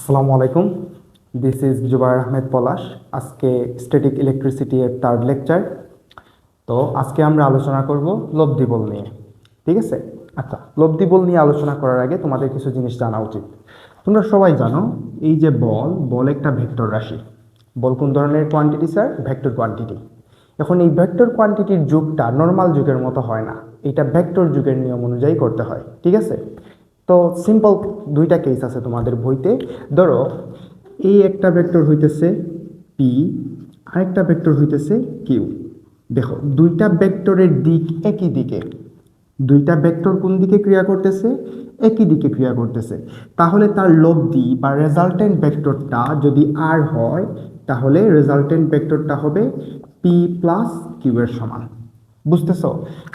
আসসালামু আলাইকুম। This is Zubair Ahmed Palash আজকে স্ট্যাটিক ইলেকট্রিসিটি এর থার্ড লেকচার তো আজকে আমরা আলোচনা করব লব্ধি বল নিয়ে, ঠিক আছে? আচ্ছা লব্ধি বল নিয়ে আলোচনা করার আগে তোমাদের কিছু জিনিস জানা উচিত। তোমরা সবাই জানো, এই যে বল বল একটা ভেক্টর রাশি। বল কোন ধরনের কোয়ান্টিটি স্যার ভেক্টর কোয়ান্টিটি এখন এই ভেক্টর কোয়ান্টিটির যুগটা নর্মাল যুগের মতো হয় না। এটা ভেক্টর যুগের নিয়ম অনুযায়ী করতে হয়, ঠিক আছে? তো সিম্পল দুইটা কেস আছে তোমাদের বইতে। ধরো, এই একটা ভেক্টর হইতেছে পি আরেকটা ভেক্টর হইতেছে কিউ দেখো, দুইটা ভেক্টরের দিক একই দিকে। দুইটা ভেক্টর কোন দিকে ক্রিয়া করতেছে? একই দিকে ক্রিয়া করতেছে। তাহলে তার লব্ধি বা রেজাল্টেন্ট ভেক্টরটা যদি আর হয়, তাহলে রেজাল্টেন্ট ভেক্টরটা হবে পি প্লাস কিউ এর সমান। বুঝতেছ?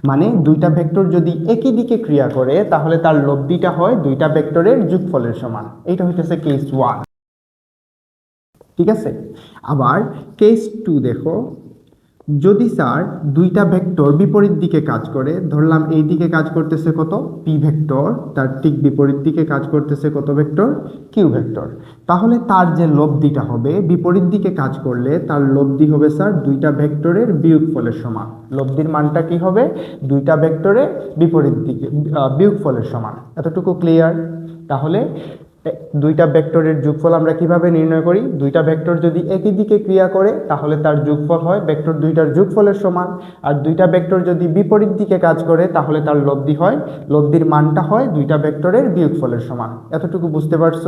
মানে দুইটা ভেক্টর যদি একই দিকে ক্রিয়া করে, তাহলে তার লব্ধিটা হয় দুইটা ভেক্টরের যুগফলের সমান। এটা হইতেছে কেস ওয়ান ঠিক আছে? আবার কেস টু দেখো। যদি স্যার দুইটা ভেক্টর বিপরীত দিকে কাজ করে, ধরলাম এই দিকে কাজ করতেছে কত? পি ভেক্টর, তার ঠিক বিপরীত দিকে কাজ করতেছে কত ভেক্টর? Q vector. তাহলে তার যে লব্ধিটা হবে, বিপরীত দিকে কাজ করলে তার লব্ধি হবে স্যার দুইটা ভেক্টরের বিয়োগফলের সমান। লব্ধির মানটা কি হবে? দুইটা ভেক্টরের বিপরীত দিকে বিয়োগফলের সমান। এতটুকু ক্লিয়ার তাহলে দুইটা ভেক্টরের যোগফল আমরা কীভাবে নির্ণয় করি? দুইটা ভেক্টর যদি একই দিকে ক্রিয়া করে, তাহলে তার যোগফল হয় ভেক্টর দুইটার যোগফলের সমান। আর দুইটা ভেক্টর যদি বিপরীত দিকে কাজ করে, তাহলে তার লব্ধি হয়। লব্ধির মানটা হয় দুইটা ভেক্টরের বিয়োগফলের সমান। এতটুকু বুঝতে পারছ?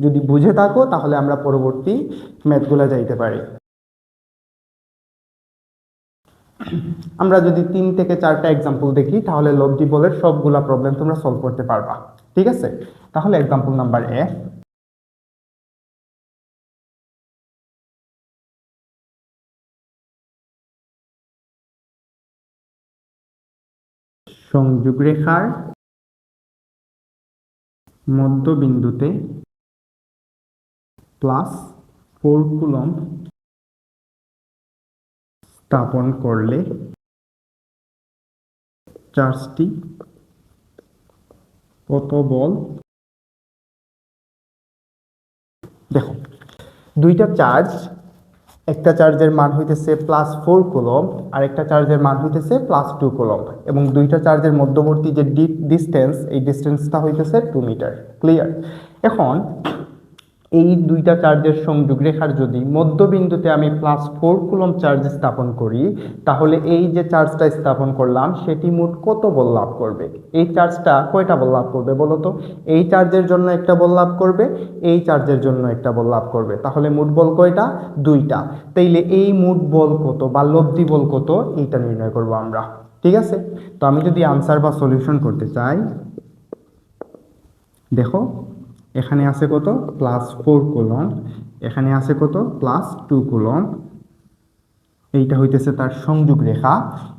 যদি বুঝে থাকো, তাহলে আমরা পরবর্তী ম্যাথগুলো যাইতে পারি। আমরা যদি তিন থেকে চারটা এক্সাম্পল দেখি, তাহলে লব্ধি বলের সবগুলা প্রবলেম তোমরা সলভ করতে পারবা। ঠিক আছে? তাহলে এক্সাম্পল নাম্বার এ সংযোগ রেখার মধ্যবিন্দুতে প্লাস ফোর কুলম স্থাপন করলে চার্জটি কত বল? দেখো, দুইটা চার্জ, একটা চার্জের মান হইতেছে প্লাস ফোর কলম আর একটা চার্জের মান হইতেছে প্লাস টু কলম এবং দুইটা চার্জের মধ্যবর্তী যে ডিস্টেন্স এই ডিস্টেন্সটা হইতেছে টু মিটার ক্লিয়ার এখন এই দুইটা চার্জের সংযোগ রেখার যদি মধ্যবিন্দুতে আমি প্লাস ফোর কুলম চার্জ স্থাপন করি, তাহলে এই যে চার্জটা স্থাপন করলাম, সেটি মোট কত বল লাভ করবে? এই চার্জটা কয়টা বল লাভ করবে বলো তো? এই চার্জের জন্য একটা বল লাভ করবে, এই চার্জের জন্য একটা বল লাভ করবে। তাহলে মোট বল কয়টা? দুইটা। তাইলে এই মোট বল কত বা লব্ধি বল কত? এইটা নির্ণয় করব আমরা। ঠিক আছে? তো আমি যদি আনসার বা সলিউশন করতে চাই, দেখো এখানে আছে কত? প্লাস ফোর কোলন এখানে আছে কত? প্লাস টু কোলন এইটা হইতেছে তার সংযোগ রেখা।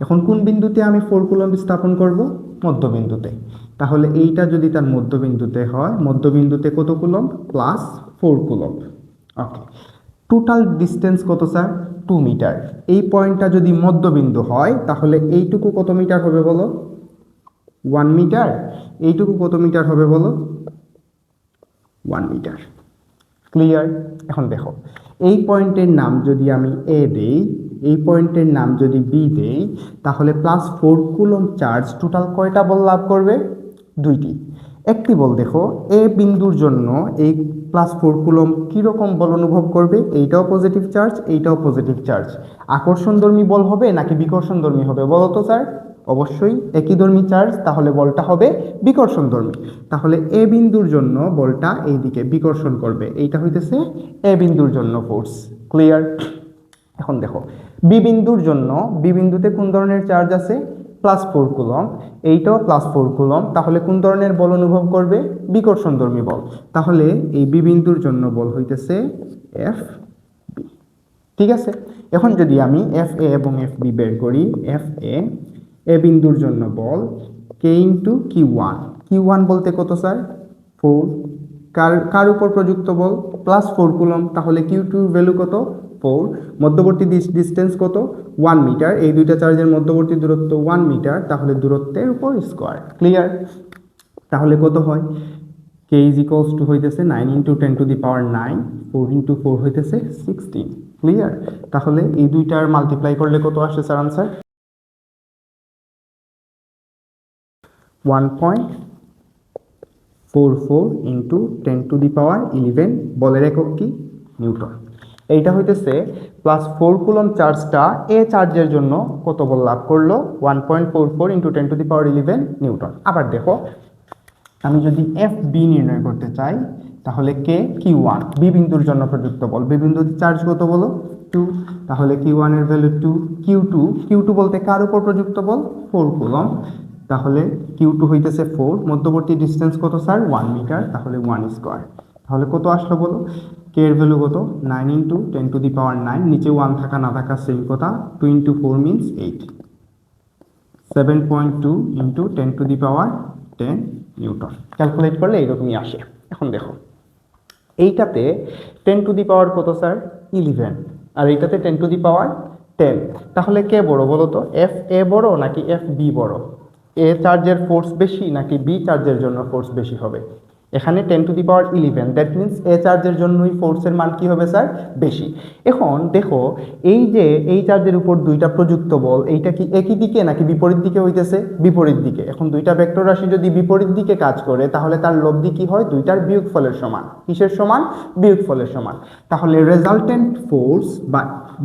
এখন কোন বিন্দুতে আমি ফোর কুলম স্থাপন করব? মধ্যবিন্দুতে। তাহলে এইটা যদি তার মধ্যবিন্দুতে হয়, মধ্যবিন্দুতে কত coulomb plus four coulomb okay total distance কত স্যার টু মিটার এই পয়েন্টটা যদি মধ্যবিন্দু হয়, তাহলে এইটুকু কত মিটার হবে বলো? ওয়ান মিটার এইটুকু কত মিটার হবে বলো? ওয়ান মিটার ক্লিয়ার এখন দেখো, এই পয়েন্টের নাম যদি আমি এ দেই, এই পয়েন্টের নাম যদি বি দেই, তাহলে plus four coulomb charge total কয়টা বল লাভ করবে? দুইটি। একটি বল দেখো এ বিন্দুর জন্য এই প্লাস ফোর কুলম কীরকম বল অনুভব করবে? এইটাও পজিটিভ চার্জ এইটাও পজিটিভ চার্জ আকর্ষণধর্মী বল হবে নাকি বিকর্ষণধর্মী হবে বলো তো, স্যার? অবশ্যই একই ধর্মী চার্জ তাহলে বলটা হবে বিকর্ষণ ধর্মী। তাহলে এ বিন্দুর জন্য বলটা এইদিকে বিকর্ষণ করবে। এইটা হইতেছে এ বিন্দুর জন্য ফোর্স ক্লিয়ার এখন দেখো বি বিন্দুর জন্য বি বিন্দুতে কোন ধরনের চার্জ আছে? প্লাস ফোর কুলম এইটাও প্লাস ফোর কুলম তাহলে কোন ধরনের বল অনুভব করবে? বিকর্ষণ ধর্মী বল। তাহলে এই বি বিন্দুর জন্য বল হইতেছে এফ ঠিক আছে? এখন যদি আমি এফ এ এবং এফ বি বের করি এফ এ এ বিন্দুর জন্য বল K into q one q one বলতে কত, স্যার? ফোর কার কার উপর প্রযুক্ত বল? প্লাস ফোর কুলম তাহলে কিউ টু ভ্যালু কত? ফোর মধ্যবর্তী ডিস্টেন্স কত? ওয়ান মিটার এই দুইটা চার্জের মধ্যবর্তী দূরত্ব ওয়ান মিটার তাহলে দূরত্বের উপর স্কোয়ার ক্লিয়ার তাহলে কত হয়? কে ইজ ইকলস টু হইতেছে nine into ten to the power nine four into four হইতেছে সিক্সটিন ক্লিয়ার তাহলে এই দুইটার মাল্টিপ্লাই করলে কত আসে, sir answer one point four four into ten to the power eleven বলের একক কি? নিউটন এইটা হইতেছে প্লাস ফোর কুলম চার্জটা এ চার্জের জন্য কত বল লাভ করল? One point four four into ten to the power eleven newton আবার দেখো, আমি যদি এফ বি নির্ণয় করতে চাই, তাহলে কে কিউ ওয়ান বি বিন্দুর জন্য প্রযুক্ত বল। বি বিন্দুর চার্জ কত বলো? টু তাহলে কিউ ওয়ানের value two q two q two বলতে কার উপর প্রযুক্ত বল? ফোর কুলম তাহলে কিউ টু হইতেছে ফোর মধ্যবর্তী ডিস্টেন্স কত স্যার ওয়ান মিটার তাহলে ওয়ান স্কোয়ার তাহলে কত আসলো বলো? কে এর ভ্যালু কত? Nine into ten to the power nine নিচে ওয়ান থাকা না থাকা সেম কথা two into four means eight seven point two into ten to the power ten newton calculate করলে এইরকমই আসে। এখন দেখো, এইটাতে টেন টু দি পাওয়ার কত স্যার ইলেভেন আর এইটাতে ten to the power ten তাহলে কে বড় বলো তো? এফ এ বড় নাকি এফ বি বড়? এ চার্জের ফোর্স বেশি নাকি বি চার্জের জন্য ফোর্স বেশি হবে? এখানে ten to the power eleven that means A চার্জের জন্যই ফোর্সের মান কি হবে স্যার বেশি। এখন দেখো, এই যে এই চার্জের উপর দুইটা প্রযুক্ত বল, এইটা কি একই দিকে নাকি বিপরীত দিকে হইতেছে? বিপরীত দিকে। এখন দুইটা ভেক্টর রাশি যদি বিপরীত দিকে কাজ করে, তাহলে তার লব্ধি কি হয়? দুইটার বিয়োগফলের সমান। কিসের সমান? বিয়োগফলের সমান। তাহলে রেজাল্টেন্ট ফোর্স বা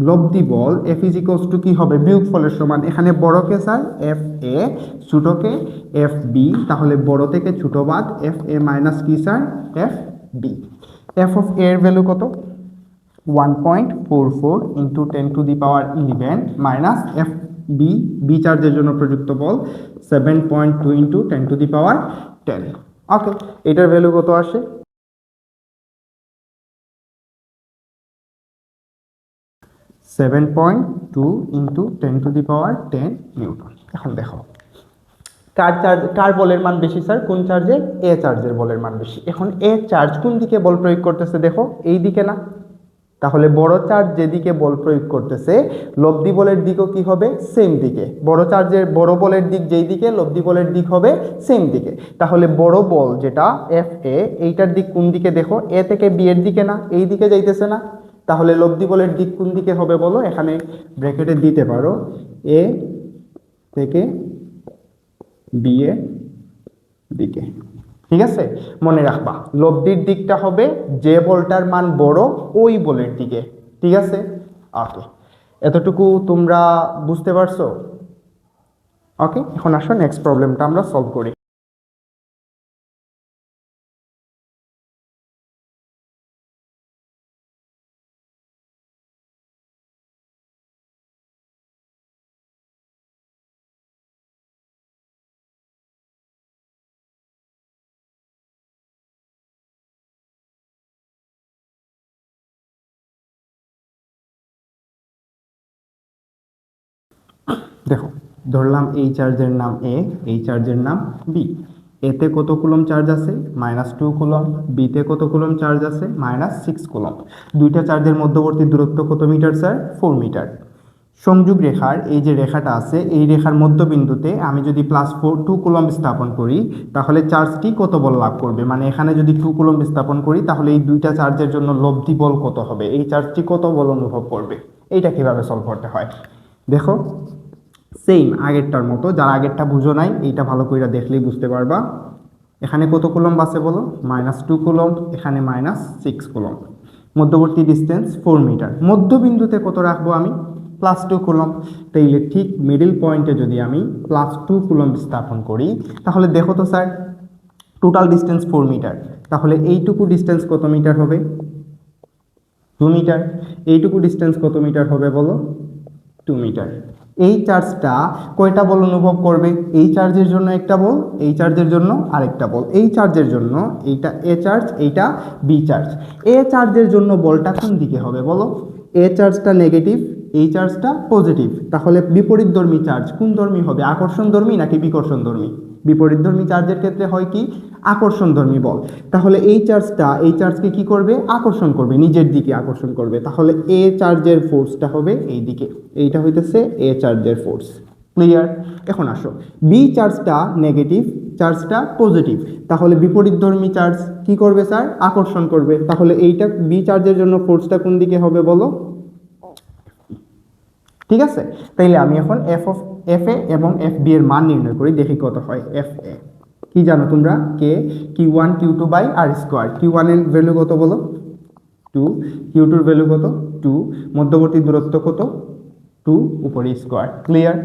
লব্ধি বল এফ ইজ ইকোয়ালস টু কি হবে? বিয়োগফলের সমান। এখানে বড়কে স্যার এফ এ ছোটকে এফ বি তাহলে বড় থেকে ছোট বাদ এফ এ মাইনাস কি sir F B F of এর ভ্যালু কত? One point four four into ten to the power eleven minus F B B চার্জের জন্য প্রযুক্ত বল seven point two into ten to the power ten okay এটার value কত আসে? Seven point two into ten to the power ten newton এখন দেখো, কার charge, কার বলের মান বেশি স্যার কোন চার্জের? এ চার্জের বলের মান বেশি। এখন এ চার্জ কোন দিকে বল প্রয়োগ করতেছে দেখো, এই দিকে না। তাহলে বড় চার্জ যেদিকে বল প্রয়োগ করতেছে, লব্ধি বলের দিকও কি হবে? সেম দিকে। বড় চার্জের, বড় বলের দিক যেই দিকে, লব্ধি বলের দিক হবে সেম দিকে। তাহলে বড় বল যেটা এফ এ এইটার দিক কোন দিকে দেখো? এ থেকে বি এর দিকে না, এই দিকে যাইতেছে না। তাহলে লব্ধি বলের দিক কোন দিকে হবে বলো? এখানে ব্র্যাকেটে দিতে পারো। এ থেকে বি এর দিকে। ঠিক আছে? মনে রাখবা, লব্ধির দিকটা হবে যে বলটার মান বড়, ওই বলের দিকে। ঠিক আছে? ওকে এতটুকু তোমরা বুঝতে পারছ? ওকে এখন আসো নেক্সট প্রবলেমটা আমরা সলভ করি। দেখো, ধরলাম এই চার্জের নাম এ এই চার্জের নাম বি এতে কত কুলম চার্জ আছে? মাইনাস টু কুলম বিতে কত কুলম চার্জ আছে? মাইনাস সিক্স কুলম দুইটা চার্জের মধ্যবর্তী দূরত্ব কত মিটার স্যার ফোর মিটার। সংযোগ রেখার এই যে রেখাটা আছে, এই রেখার মধ্যবিন্দুতে আমি যদি প্লাস ফোর টু কুলম স্থাপন করি, তাহলে চার্জটি কত বল লাভ করবে? মানে এখানে যদি টু কুলম স্থাপন করি, তাহলে এই দুইটা চার্জের জন্য লব্ধি বল কত হবে? এই চার্জটি কত বল অনুভব করবে? এইটা কীভাবে সলভ করতে হয়? দেখো সেম আগেরটার মতো, যারা আগেরটা বুঝো নাই, এইটা ভালো করে দেখলেই বুঝতে পারবা। এখানে কত কুলম আছে বলো? মাইনাস টু কুলম এখানে মাইনাস সিক্স কুলম মধ্যবর্তী ডিস্টেন্স ফোর মিটার মধ্যবিন্দুতে কত রাখব আমি? প্লাস টু কুলম তাইলে ঠিক মিডিল পয়েন্টে যদি আমি প্লাস টু কুলম স্থাপন করি, তাহলে দেখো তো sir total distance four metre তাহলে এইটুকু ডিস্টেন্স কত মিটার হবে? টু মিটার এইটুকু ডিস্টেন্স কত মিটার হবে বলো? টু মিটার এই চার্জটা কয়টা বল অনুভব করবে? এই চার্জের জন্য একটা বল, এই চার্জের জন্য আরেকটা বল। এই চার্জের জন্য এইটা এ চার্জ এইটা বি চার্জ এ চার্জের জন্য বলটা কোন দিকে হবে বলো? এ চার্জটা নেগেটিভ এই চার্জটা পজিটিভ তাহলে বিপরীতধর্মী চার্জ কোন ধর্মী হবে? আকর্ষণ ধর্মী নাকি বিকর্ষণ ধর্মী? বিপরীতধর্মী চার্জের ক্ষেত্রে হয় কি? আকর্ষণধর্মী বল। তাহলে এই চার্জটা এই চার্জকে কি করবে? আকর্ষণ করবে, নিজের দিকে আকর্ষণ করবে। তাহলে এ চার্জের ফোর্সটা হবে এই দিকে। এইটা হইতেছে এ চার্জের ফোর্স। ক্লিয়ার? এখন আসো। বি চার্জটা নেগেটিভ চার্জটা পজিটিভ তাহলে বিপরীতধর্মী চার্জ কি করবে স্যার? আকর্ষণ করবে। তাহলে এইটা বি চার্জের জন্য ফোর্সটা কোন দিকে হবে বলো? ঠিক আছে? তাইলে আমি এখন এফ অফ এফ এ এবং এফ বি এর মান নির্ণয় করি, দেখি কত হয় এফ এ কি জানো তোমরা? K q one q two by r square q ওয়ানের ভ্যালু কত বলো? টু কিউ টুর ভ্যালু কত? টু মধ্যবর্তী দূরত্ব কত? টু উপরে স্কোয়ার ক্লিয়ার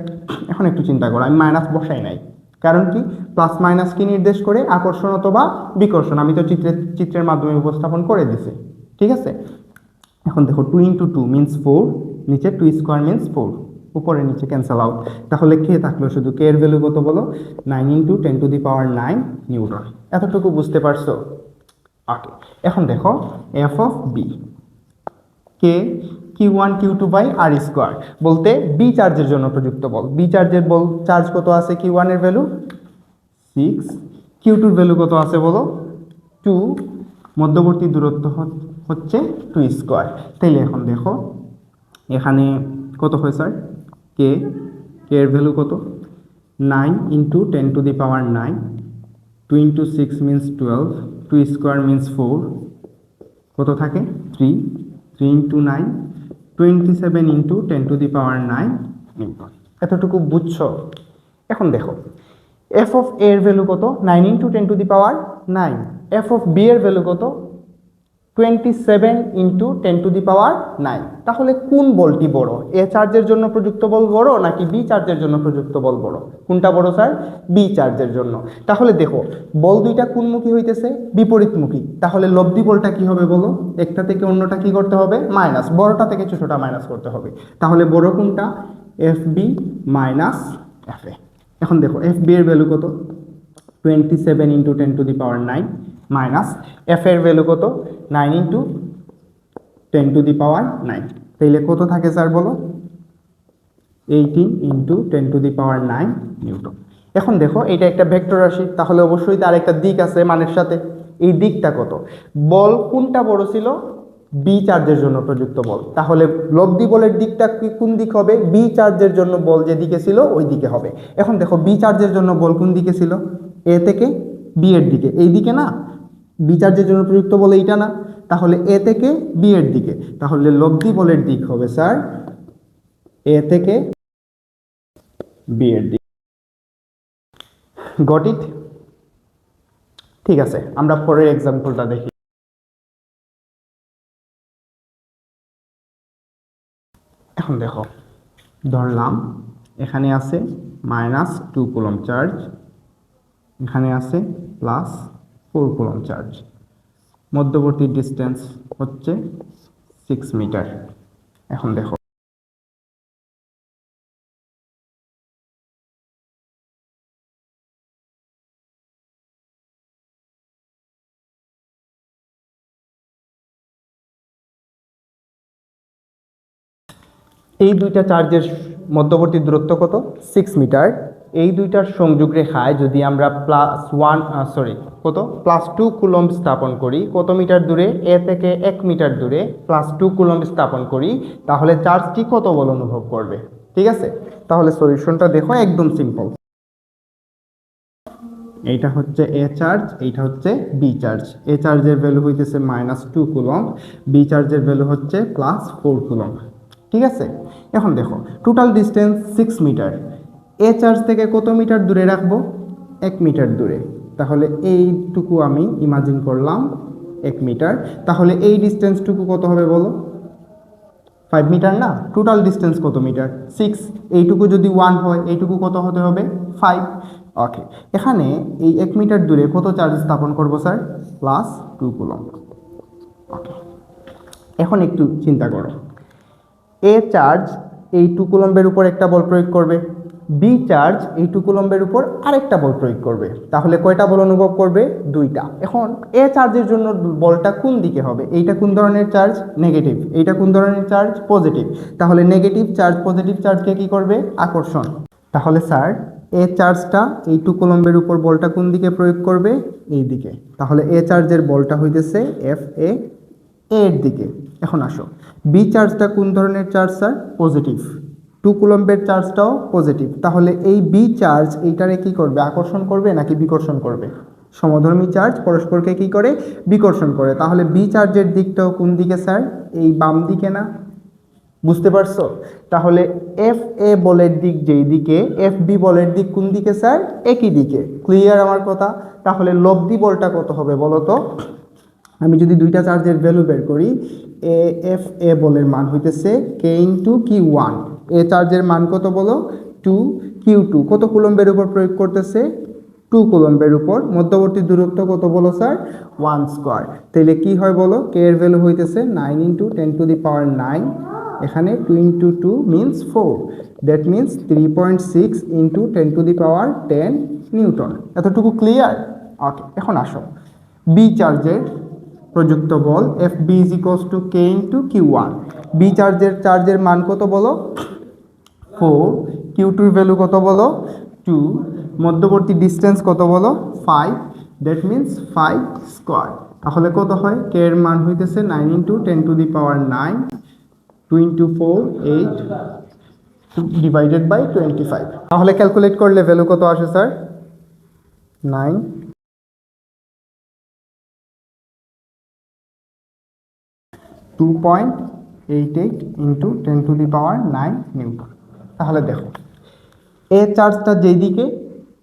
এখন একটু চিন্তা করো, আমি মাইনাস বসাই নাই। কারণ কি? প্লাস মাইনাস কি নির্দেশ করে? আকর্ষণ অথবা বিকর্ষণ। আমি তো চিত্রের চিত্রের মাধ্যমে উপস্থাপন করে দিছি। ঠিক আছে? এখন দেখো two into two means four নিচে টু স্কোয়ার মিনস ফোর উপরে নিচে ক্যান্সেল আউট তাহলে কে থাকল শুধু? কে এর ভ্যালু কত বলো? Nine into ten to the power nine newton এতটুকু বুঝতে পারছ? ওকে এখন দেখো F of B K q one q two by r square বলতে বি চার্জের জন্য প্রযুক্ত বল। বি চার্জের বল চার্জ কত আছে কিউ ওয়ানের ভ্যালু সিক্স কিউ টুর ভ্যালু কত আছে বলো? টু মধ্যবর্তী দূরত্ব হচ্ছে টু স্কোয়ার তাইলে এখন দেখো, এখানে কত হয় স্যার কে কে এর ভ্যালু কত? Nine into ten to the power nine two into six means twelve two square means four কত থাকে? Three three into nine twenty seven into ten to the power nine এতটুকু বুঝছ? এখন দেখো এফ অফ এর value কত? Nine into ten to the power nine F of B এর value কত? Twenty seven into ten to the power nine তাহলে কোন বলটি বড়? এ চার্জের জন্য প্রযুক্ত বল বড় নাকি বি চার্জের জন্য প্রযুক্ত বল বড়? কোনটা বড় স্যার বি চার্জের জন্য। তাহলে দেখো, বল দুইটা কোনমুখী হইতেছে? বিপরীতমুখী। তাহলে লব্ধি বলটা কি হবে বলো? একটা থেকে অন্যটা কি করতে হবে? মাইনাস বড়টা থেকে ছোটটা মাইনাস করতে হবে। তাহলে বড় কোনটা? F B minus F A এখন দেখো এফ বি এর ভ্যালু কত? Twenty seven into ten to the power nine minus F এর ভ্যালু কত? Nine into ten to the power nine তাইলে কত থাকে স্যার বলো? Eighteen into ten to the power nine newton. এখন দেখো, এটা একটা ভেক্টর রাশি, তাহলে অবশ্যই তার একটা দিক আছে মানের সাথে। এই দিকটা কত? বল কোনটা বড় ছিল? বি চার্জের জন্য প্রযুক্ত বল। তাহলে লব্ধি বলের দিকটা কোন দিক হবে? বি চার্জের জন্য বল যে দিকে ছিল ওই দিকে হবে। এখন দেখো বি চার্জের জন্য বল কোন দিকে ছিল? এ থেকে বি এর দিকে। এই দিকে না? বি চার্জের জন্য প্রযুক্ত বলে এইটা না। তাহলে এ থেকে বি এর দিকে। তাহলে লব্ধি বলের দিক হবে, স্যার, এ থেকে বি এর দিক। গট ঠিক আছে, আমরা পরের এক্সাম্পলটা দেখি। এখন দেখো, ধরলাম, এখানে আছে মাইনাস টু কুলম চার্জ, এখানে আছে প্লাস ফোর কুলম চার্জ মধ্যবর্তী ডিস্টেন্স হচ্ছে সিক্স মিটার এখন দেখো। এই দুইটা চার্জের মধ্যবর্তী দূরত্ব কত? সিক্স মিটার এই দুইটার সংযোগ রেখায় যদি আমরা প্লাস ওয়ান সরি কত? প্লাস টু কুলম স্থাপন করি, কত মিটার দূরে? এ থেকে এক মিটার দূরে প্লাস টু কুলম স্থাপন করি, তাহলে চার্জটি কত বল অনুভব করবে? ঠিক আছে? তাহলে সলিউশনটা দেখো একদম সিম্পল এইটা হচ্ছে এ চার্জ এইটা হচ্ছে বি চার্জ এ চার্জের ভ্যালু হইতেছে মাইনাস টু কুলম বি চার্জের ভ্যালু হচ্ছে প্লাস ফোর কুলম ঠিক আছে? এখন দেখো total distance six metre A charge থেকে কত মিটার দূরে রাখব? এক মিটার দূরে। তাহলে এইটুকু আমি ইমাজিন করলাম, এক মিটার। তাহলে এই ডিস্টেন্সটুকু কত হবে বলো? ফাইভ মিটার না? টোটাল ডিস্টেন্স কত মিটার? সিক্স এইটুকু যদি ওয়ান হয়, এইটুকু কত হতে হবে? ফাইভ ওকে এখানে এই এক মিটার দূরে কত চার্জ স্থাপন করব, sir? Plus two coulomb okay এখন একটু চিন্তা করো। এ চার্জ এই টু কুলম্বের উপর একটা বল প্রয়োগ করবে। বি চার্জ এই টু কুলম্বের উপর আরেকটা বল প্রয়োগ করবে। তাহলে কয়টা বল অনুভব করবে? দুইটা। এখন এ চার্জের জন্য বলটা কোন দিকে হবে? এইটা কোন ধরনের চার্জ নেগেটিভ এইটা কোন ধরনের চার্জ পজিটিভ তাহলে নেগেটিভ চার্জ পজিটিভ চার্জকে কি করবে? আকর্ষণ। তাহলে স্যার এ চার্জটা এই টু কুলম্বের উপর বলটা কোন দিকে প্রয়োগ করবে? এই দিকে। তাহলে এ চার্জের বলটা হইতেছে এফ এ এর দিকে। এখন আসো। বি চার্জটা কোন ধরনের চার্জ স্যার? পজিটিভ টু কুলম্বের চার্জটাও পজিটিভ তাহলে এই বি চার্জ এইটারে কি করবে? আকর্ষণ করবে নাকি বিকর্ষণ করবে? সমধর্মী চার্জ পরস্পরকে কি করে? বিকর্ষণ করে। তাহলে বি চার্জের দিকটাও কোন দিকে স্যার এই বাম দিকে না? বুঝতে পারছ? তাহলে এফ এ বলের দিক যেই দিকে এফ বি বলের দিক কোন দিকে স্যার একই দিকে। ক্লিয়ার আমার কথা? তাহলে লব্ধি বলটা কত হবে বলো তো? আমি যদি দুইটা চার্জের ভ্যালু বের করি এ এফ এ বলের মান হইতেছে K into Q one A চার্জের মান কত বলো? টু কিউ টু কত কুলম্বের উপর প্রয়োগ করতেছে? টু কুলম্বের উপর। মধ্যবর্তী দূরত্ব কত বলো স্যার ওয়ান স্কোয়ার তাহলে কি হয় বলো? কে এর ভ্যালু হইতেছে nine into ten to the power nine এখানে two into two means four that means three point six into ten to the power ten newton এতটুকু ক্লিয়ার ওকে এখন আসো। বি চার্জের প্রযুক্ত বল F B is equals to K into Q one B চার্জের চার্জের মান কত বলো? ফোর কিউ টুর ভ্যালু কত বলো? টু মধ্যবর্তী ডিস্টেন্স কত বলো? Five that means five square তাহলে কত হয়? কে এর মান হইতেছে nine into ten to the power nine two into four eight divided by twenty five তাহলে ক্যালকুলেট করলে ভ্যালু কত আসে sir nine two point eight eight into ten to the power nine newton তাহলে দেখো এ চার্জটা যেই দিকে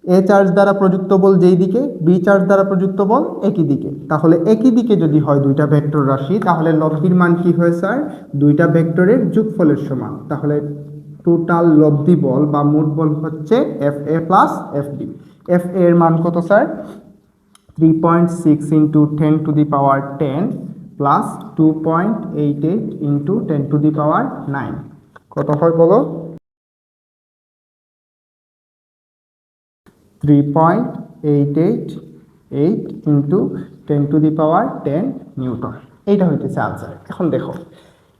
এ চার্জ দ্বারা প্রযুক্ত বল যেই দিকে বি চার্জ দ্বারা প্রযুক্ত বল একই দিকে। তাহলে একই দিকে যদি হয় দুইটা ভেক্টর রাশি, তাহলে লব্ধির মান কি হয় স্যার দুইটা ভেক্টরের যোগফলের সমান। তাহলে টোটাল লব্ধি বল বা মোট বল হচ্ছে F A plus F B F এর মান কত sir three point six into ten to the power ten plus two point eight eight into ten to the power nine কত হয় বলো? Three point eight eight eight into ten to the power ten newton এইটা হইতেছে answer এখন দেখো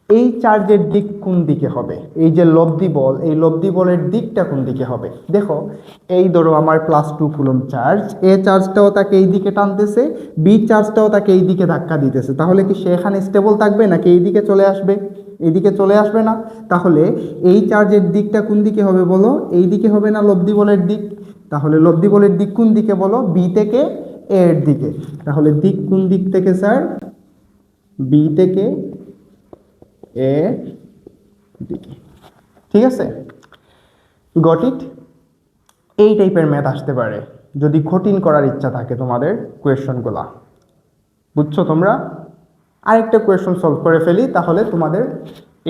এই চার্জের দিক কোন দিকে হবে? এই যে লব্ধি বল, এই লব্ধি বলের দিকটা কোন দিকে হবে? দেখো, এই ধরো আমার plus two coulomb charge A চার্জটাও তাকে এই দিকে টানতেছে, বি চার্জটাও তাকে এই দিকে ধাক্কা দিতেছে। তাহলে কি সে এখানে স্টেবল থাকবে নাকি এই দিকে চলে আসবে? এইদিকে চলে আসবে না। তাহলে এই চার্জের দিকটা কোন দিকে হবে বলো? এই দিকে হবে না লব্ধি বলের দিক? তাহলে লব্ধি বলের দিক কোন দিকে বলো? বি থেকে এর দিকে। তাহলে দিক কোন দিক থেকে, স্যার? বি থেকে এ দিকে ঠিক আছে? গট ইট এই টাইপের ম্যাথ আসতে পারে, যদি কঠিন করার ইচ্ছা থাকে তোমাদের কোয়েশনগুলা বুঝছ তোমরা? আরেকটা কোয়েশন সলভ করে ফেলি, তাহলে তোমাদের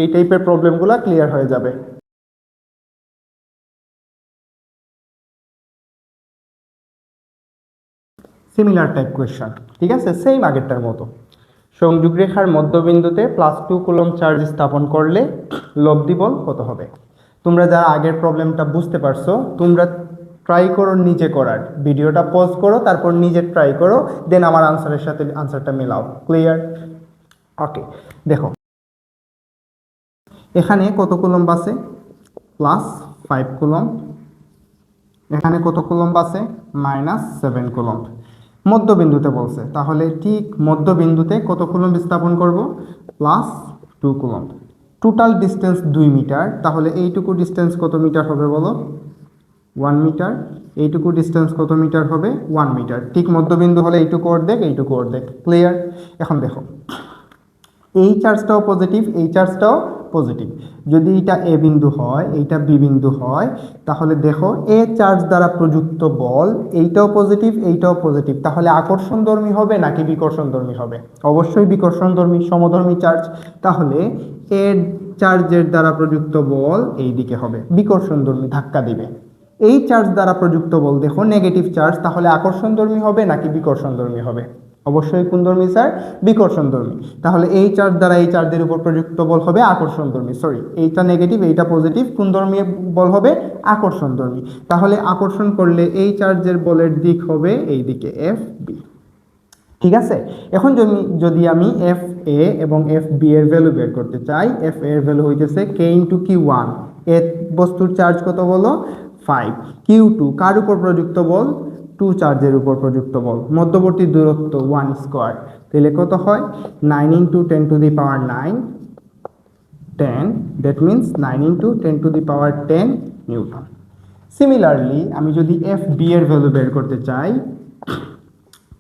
এই টাইপের প্রবলেমগুলো ক্লিয়ার হয়ে যাবে। সিমিলার টাইপ কোয়েশ্চন ঠিক আছে? সেম আগেরটার মতো। সংযোগ রেখার মধ্যবিন্দুতে প্লাস টু কুলম চার্জ স্থাপন করলে লব্ধি বল কত হবে? তোমরা যারা আগের প্রবলেমটা বুঝতে পারছ, তোমরা ট্রাই করো নিজে করার। ভিডিওটা পজ করো, তারপর নিজে ট্রাই করো দেন আমার আনসারের সাথে আনসারটা মেলাও। ক্লিয়ার ওকে দেখো। এখানে কত কুলম্ব আছে প্লাস ফাইভ কুলম্ব এখানে কত কুলম্ব আছে মাইনাস সেভেন কুলম্ব মধ্যবিন্দুতে বলছে। তাহলে ঠিক মধ্যবিন্দুতে কত কুলম্ব স্থাপন করব? Plus two coulomb. Total distance দুই মিটার। তাহলে এইটুকু ডিস্টেন্স কত মিটার হবে বলো? ওয়ান মিটার এইটুকু ডিস্টেন্স কত মিটার হবে? ওয়ান মিটার ঠিক মধ্যবিন্দু হলে এইটুকু অর্ধেক এইটুকু অর্ধেক। ক্লিয়ার এখন দেখো। এই চার্জটাও পজিটিভ এই চার্জটাও পজিটিভ যদি এটা এ বিন্দু হয়, এইটা বি বিন্দু হয়, তাহলে দেখো এ চার্জ দ্বারা প্রযুক্ত বল, এইটাও পজিটিভ এইটাও পজিটিভ তাহলে আকর্ষণধর্মী হবে নাকি বিকর্ষণধর্মী হবে? অবশ্যই বিকর্ষণধর্মী সমধর্মী চার্জ। তাহলে এ চার্জের দ্বারা প্রযুক্ত বল এই দিকে হবে বিকর্ষণধর্মী ধাক্কা দিবে। এই চার্জ দ্বারা প্রযুক্ত বল দেখো নেগেটিভ চার্জ, তাহলে আকর্ষণধর্মী হবে নাকি বিকর্ষণধর্মী হবে? অবশ্যই কোনধর্মী স্যার? বিকর্ষণধর্মী তাহলে এই চার্জ দ্বারা এই চার্জের উপর প্রযুক্ত বল হবে আকর্ষণধর্মী সরি এইটা নেগেটিভ এইটা পজিটিভ কোনধর্মী বল হবে আকর্ষণধর্মী তাহলে আকর্ষণ করলে এই চার্জের বলের দিক হবে এই দিকে এফ বি ঠিক আছে? এখন যদি যদি আমি এফ এ এবং এফ বি এর ভ্যালু বের করতে চাই এফ এর ভ্যালু হইতেছে কে ইন্টু কি ওয়ান এ বস্তুর চার্জ কত বলো ফাইভ কিউ টু কার উপর প্রযুক্ত বল? টু চার্জের উপর প্রযুক্ত বল মধ্যবর্তী দূরত্ব ওয়ান স্কোয়ার তাহলে কত হয়? Nine into ten to the power nine ten that means nine into ten to the power ten newton similarly আমি যদি এফ বি এর ভ্যালু বের করতে চাই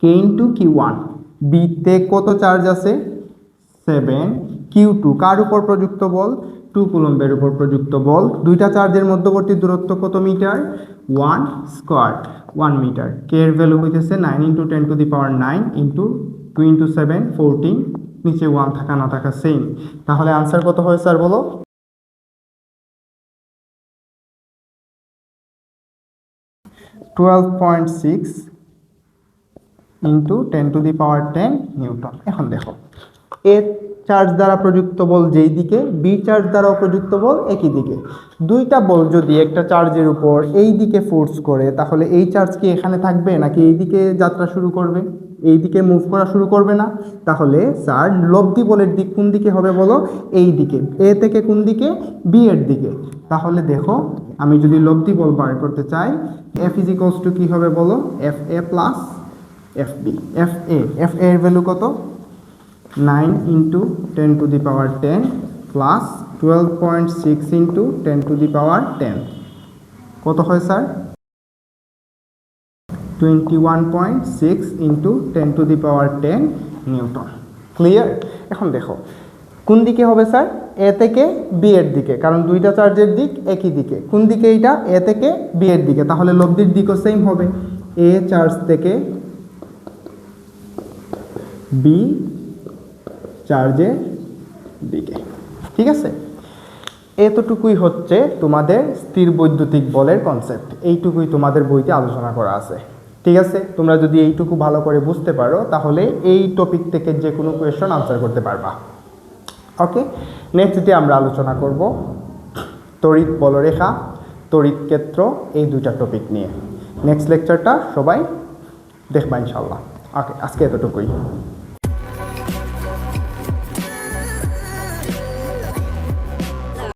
কে ইন্টু কিউ ওয়ান বিতে কত চার্জ আছে সেভেন কিউ টু কার উপর প্রযুক্ত বল টু কুলম্বের উপর প্রযুক্ত বল। দুইটা চার্জের মধ্যবর্তী দূরত্ব কত metre? One square, one metre. K এর ভ্যালু হইতেছে nine into ten to the power nine into two into seven fourteen নিচে ওয়ান থাকা, না থাকা সেম তাহলে আনসার কত হয় স্যার বলো? Twelve point six into ten to the power ten newton এখন দেখো এ চার্জ দ্বারা প্রযুক্ত বল যেই দিকে বি চার্জ দ্বারাও প্রযুক্ত বল একই দিকে। দুইটা বল যদি একটা চার্জের উপর এই দিকে ফোর্স করে, তাহলে এই চার্জ কি এখানে থাকবে নাকি এই দিকে যাত্রা শুরু করবে? এই দিকে মুভ করা শুরু করবে না? তাহলে স্যার লব্ধি বলের দিক কোন দিকে হবে বলো? এই দিকে। এ থেকে কোন দিকে? বি এর দিকে। তাহলে দেখো, আমি যদি লব্ধি বল বার করতে চাই এফ ইজিকলস টু কী হবে বলো? F A plus F B F A F এর ভ্যালু কত? Nine into ten to the power ten plus twelve point six into ten to the power ten কত হয় sir twenty one point six into ten to the power ten newton. Clear এখন দেখো, কোন দিকে হবে sir এ থেকে B এর দিকে, কারণ দুইটা চার্জের দিক একই দিকে। কোন দিকে এইটা? এ থেকে বি এর দিকে। তাহলে লব্ধির দিকও সেম হবে। এ চার্জ থেকে বি চার্জের দিকে। ঠিক আছে? এতটুকুই হচ্ছে তোমাদের স্থির বৈদ্যুতিক বলের কনসেপ্ট এইটুকুই তোমাদের বইতে আলোচনা করা আছে। ঠিক আছে? তোমরা যদি এইটুকু ভালো করে বুঝতে পারো, তাহলে এই টপিক থেকে যে কোনো কোয়েশন আনসার করতে পারবা। ওকে নেক্সটে আমরা আলোচনা করব, তড়িৎ বলরেখা, তড়িৎ ক্ষেত্র, এই দুইটা টপিক নিয়ে। নেক্সট লেকচারটা সবাই দেখবা ইনশাল্লাহ ওকে আজকে এতটুকুই।